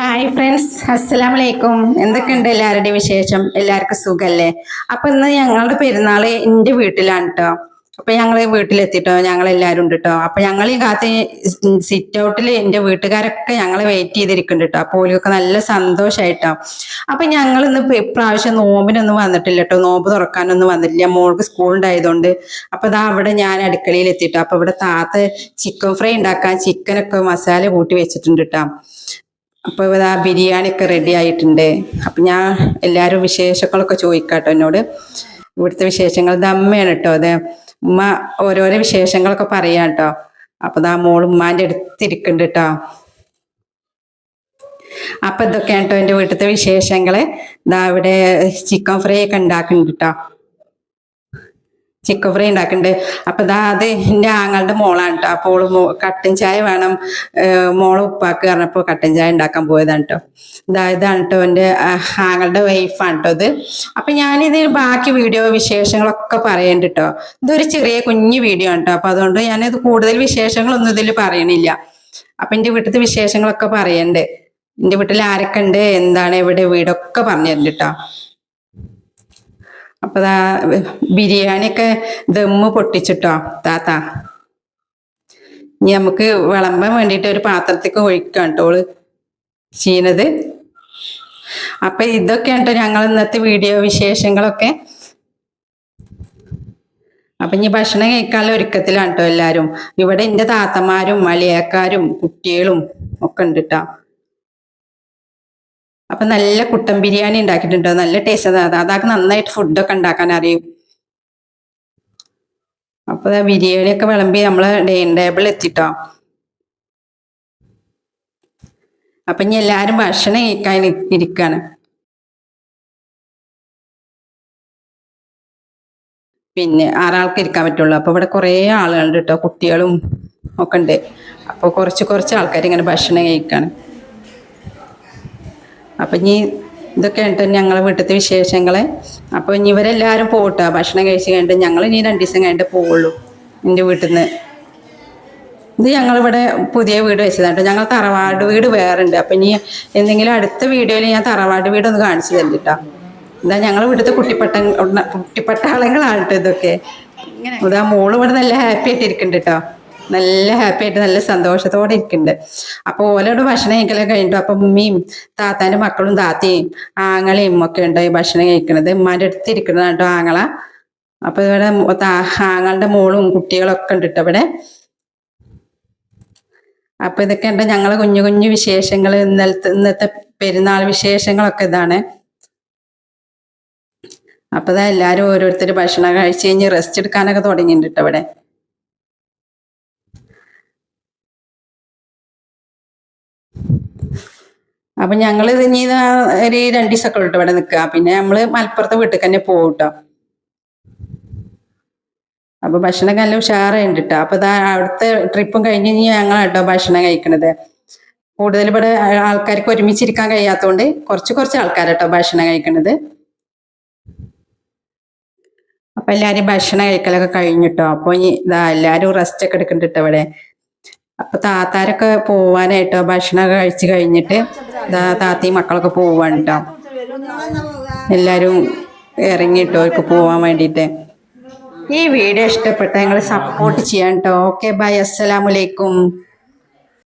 Hi friends അസ്സലാം വലൈക്കും എന്തൊക്കെയുണ്ട് എല്ലാവരുടെയും വിശേഷം? എല്ലാവർക്കും സുഖല്ലേ? അപ്പൊ ഇന്ന് ഞങ്ങളുടെ പെരുന്നാൾ എന്റെ വീട്ടിലാണ് കേട്ടോ അപ്പൊ ഞങ്ങൾ വീട്ടിലെത്തിട്ടോ. ഞങ്ങൾ എല്ലാവരും ഉണ്ട് കേട്ടോ അപ്പൊ ഞങ്ങൾ ഈ കാത്ത് സിറ്റ് ഔട്ടിൽ എന്റെ വീട്ടുകാരൊക്കെ ഞങ്ങൾ വെയിറ്റ് ചെയ്തിരിക്കുന്നുണ്ട് കേട്ടോ അപ്പോൾ ഓലൊക്കെ നല്ല സന്തോഷമായിട്ടോ അപ്പൊ ഞങ്ങൾ ഇന്ന് ഇപ്രാവശ്യം നോമ്പിനൊന്നും വന്നിട്ടില്ല കേട്ടോ നോമ്പ് തുറക്കാനൊന്നും വന്നിട്ടില്ല. മോൾക്ക് സ്കൂൾ ഉണ്ടായതുകൊണ്ട്. അപ്പൊ ഇതാ അവിടെ ഞാൻ അടുക്കളയിൽ എത്തിട്ടോ. അപ്പൊ ഇവിടെ താത്ത ചിക്കൻ ഫ്രൈ ഉണ്ടാക്കാൻ ചിക്കനൊക്കെ മസാല കൂട്ടി വെച്ചിട്ടുണ്ട് കേട്ടോ അപ്പൊ ഇതാ ബിരിയാണി ഒക്കെ റെഡി ആയിട്ടുണ്ട്. അപ്പൊ ഞാൻ എല്ലാവരും വിശേഷങ്ങളൊക്കെ ചോദിക്കാട്ടോ എന്നോട്. ഇവിടുത്തെ വിശേഷങ്ങൾ ഇത് അമ്മയാണ് കേട്ടോ അതെ ഉമ്മ ഓരോരോ വിശേഷങ്ങളൊക്കെ പറയാം കേട്ടോ അപ്പൊ ആ മോൾ ഉമ്മാന്റെ അടുത്തിരിക്കുന്നുണ്ട് കേട്ടോ അപ്പൊ ഇതൊക്കെയാണ് കേട്ടോ എന്റെ വീട്ടിലത്തെ വിശേഷങ്ങൾ. ഇതാ ഇവിടെ ചിക്കൻ ഫ്രൈ ഒക്കെ ഉണ്ടാക്കുന്നുണ്ട് കേട്ടോ ചിക്കൻ ഉണ്ടാക്കുന്നുണ്ട് അപ്പൊ ഇതാ അത് എന്റെ ആങ്ങളുടെ മോളാണ് കേട്ടോ അപ്പോൾ കട്ടൻ ചായ വേണം മോളെ ഉപ്പാക്ക് പറഞ്ഞപ്പോൾ കട്ടൻ ചായ ഉണ്ടാക്കാൻ പോയതാണ് കേട്ടോ ഇതാ ഇതാണ് കേട്ടോ എന്റെ ആങ്ങളുടെ വൈഫാണ് കേട്ടോ ഇത്. അപ്പൊ ഞാനിത് ബാക്കി വീഡിയോ വിശേഷങ്ങളൊക്കെ പറയുന്നുണ്ട് കേട്ടോ ഇതൊരു ചെറിയ കുഞ്ഞു വീഡിയോ ആണ് കേട്ടോ അപ്പൊ അതുകൊണ്ട് ഞാനിത് കൂടുതൽ വിശേഷങ്ങളൊന്നും ഇതിൽ പറയണില്ല. അപ്പൊ എന്റെ വീട്ടിലത്തെ വിശേഷങ്ങളൊക്കെ പറയണ്ട്. എന്റെ വീട്ടിൽ ആരൊക്കെ ഉണ്ട് എന്താണ് എവിടെ വീടൊക്കെ പറഞ്ഞു കേട്ടോ അപ്പൊ ദാ ബിരിയാണിയൊക്കെ ദമ്മ് പൊട്ടിച്ചിട്ടോ താത്ത? ഇനി നമുക്ക് വിളമ്പാൻ വേണ്ടിയിട്ട് ഒരു പാത്രത്തേക്ക് ഒഴിക്കാം കേട്ടോ ചെയ്യണത് അപ്പൊ ഇതൊക്കെയാണ് കേട്ടോ ഞങ്ങൾ ഇന്നത്തെ വീഡിയോ വിശേഷങ്ങളൊക്കെ. അപ്പൊ ഇനി ഭക്ഷണം കഴിക്കാനുള്ള ഒരുക്കത്തിലാണ് കേട്ടോ എല്ലാരും. ഇവിടെ എന്റെ താത്തമാരും മലയാക്കാരും കുട്ടികളും ഒക്കെ ഉണ്ട് കേട്ടോ അപ്പൊ നല്ല കുട്ടൻ ബിരിയാണി ഉണ്ടാക്കിയിട്ടുണ്ട്. നല്ല ടേസ്റ്റ് അതാ അതാക്ക് നന്നായിട്ട് ഫുഡൊക്കെ ഉണ്ടാക്കാൻ അറിയും. അപ്പൊ ദാ ബിരിയാണി ഒക്കെ വിളമ്പി നമ്മൾ ഡൈനിങ് ടേബിൾ എത്തിട്ടോ. അപ്പൊ ഇനി എല്ലാരും ഭക്ഷണം കഴിക്കാൻ ഇരിക്കാണ്. പിന്നെ ആറാൾക്ക് ഇരിക്കാൻ പറ്റുള്ളൂ. അപ്പൊ ഇവിടെ കുറേ ആളുകളുണ്ട് കേട്ടോ കുട്ടികളും ഒക്കെ ഉണ്ട്. അപ്പൊ കുറച്ച് കുറച്ച് ആൾക്കാർ ഇങ്ങനെ ഭക്ഷണം കഴിക്കാണ്. അപ്പൊ ഇനി ഇതൊക്കെ ട്ടോ ഞങ്ങളെ വീട്ടിലത്തെ വിശേഷങ്ങളെ. അപ്പോൾ ഇനി ഇവരെല്ലാരും പോട്ടോ ഭക്ഷണം കഴിച്ച് കഴിഞ്ഞിട്ട് ഞങ്ങൾ ഇനി രണ്ടു ദിവസം കഴിഞ്ഞിട്ട് പോവുള്ളൂ എന്റെ വീട്ടിൽ നിന്ന് ഇത് ഞങ്ങളിവിടെ പുതിയ വീട് വെച്ചതാണ് ഞങ്ങൾ തറവാട് വീട് വേറെ ഉണ്ട് അപ്പൊ ഇനി എന്തെങ്കിലും അടുത്ത വീഡിയോയിൽ ഞാൻ തറവാട് വീട് ഒന്ന് കാണിച്ചു തരും കേട്ടോ. എന്താ ഞങ്ങൾ ഇവിടുത്തെ കുട്ടിപ്പട്ട കുട്ടിപ്പട്ടാളങ്ങളാണ് കേട്ടോ ഇതൊക്കെ. ഇതാ മോൾ ഇവിടെ നല്ല ഹാപ്പി ആയിട്ട് ഇരിക്കുന്നുണ്ട് കേട്ടോ. നല്ല ഹാപ്പി ആയിട്ട് നല്ല സന്തോഷത്തോടെ ഇരിക്കുന്നുണ്ട് അപ്പൊ ഓലോട് ഭക്ഷണം കഴിക്കലൊക്കെ കഴിഞ്ഞിട്ടു അപ്പൊ ഉമ്മയും താത്താന്റെ മക്കളും താത്തയും ആങ്ങളെയും ഒക്കെ ഉണ്ട് ഭക്ഷണം കഴിക്കണത്. ഉമ്മാന്റെ അടുത്ത് ഇരിക്കുന്നതാണ് കേട്ടോ ആങ്ങള. അപ്പൊ ഇവിടെ ആങ്ങളുടെ മോളും കുട്ടികളൊക്കെ ഉണ്ട് കേട്ടോ ഇവിടെ. അപ്പൊ ഇതൊക്കെ ഉണ്ട് ഞങ്ങളെ കുഞ്ഞു കുഞ്ഞു വിശേഷങ്ങൾ. ഇന്നലത്തെ ഇന്നത്തെ പെരുന്നാൾ വിശേഷങ്ങളൊക്കെ ഇതാണ്. അപ്പൊ ഇതാ എല്ലാരും ഓരോരുത്തർ ഭക്ഷണം കഴിച്ചു കഴിഞ്ഞ് റെസ്റ്റ് എടുക്കാനൊക്കെ തുടങ്ങിയിട്ടുണ്ട് ട്ടോ ഇവിടെ. അപ്പൊ ഞങ്ങൾ ഇനി ഒരു രണ്ടു ദിവസമൊക്കെ ഉള്ളു ഇവിടെ നിൽക്കുക പിന്നെ നമ്മൾ മലപ്പുറത്തെ വീട്ടിൽ തന്നെ പോകും അപ്പൊ ഭക്ഷണം നല്ല ഉഷാറുണ്ട് കേട്ടോ അപ്പൊ അവിടുത്തെ ട്രിപ്പും കഴിഞ്ഞ് ഇനി ഞങ്ങളാട്ടോ ഭക്ഷണം കഴിക്കണത്. കൂടുതൽ ഇവിടെ ആൾക്കാർക്ക് ഒരുമിച്ചിരിക്കാൻ കഴിയാത്തതുകൊണ്ട് കുറച്ച് കുറച്ച് ആൾക്കാരട്ടോ ഭക്ഷണം കഴിക്കണത്. അപ്പൊ എല്ലാരും ഭക്ഷണം കഴിക്കലൊക്കെ കഴിഞ്ഞിട്ടോ. അപ്പൊ ഇനി ഇതാ എല്ലാരും റെസ്റ്റ് ഒക്കെ എടുക്കുന്നുണ്ട് ട്ടോ ഇവിടെ. അപ്പൊ താത്താരൊക്കെ പോവാനായിട്ടോ? ഭക്ഷണം കഴിച്ചു കഴിഞ്ഞിട്ട് താത്തയും മക്കളൊക്കെ പോവാണ് കേട്ടോ എല്ലാരും ഇറങ്ങിട്ടോ അവർക്ക് പോവാൻ വേണ്ടിയിട്ട്. ഈ വീഡിയോ ഇഷ്ടപ്പെട്ട നിങ്ങൾ സപ്പോർട്ട് ചെയ്യാൻ കേട്ടോ ഓക്കെ ബൈ അസ്സലാമലൈക്കും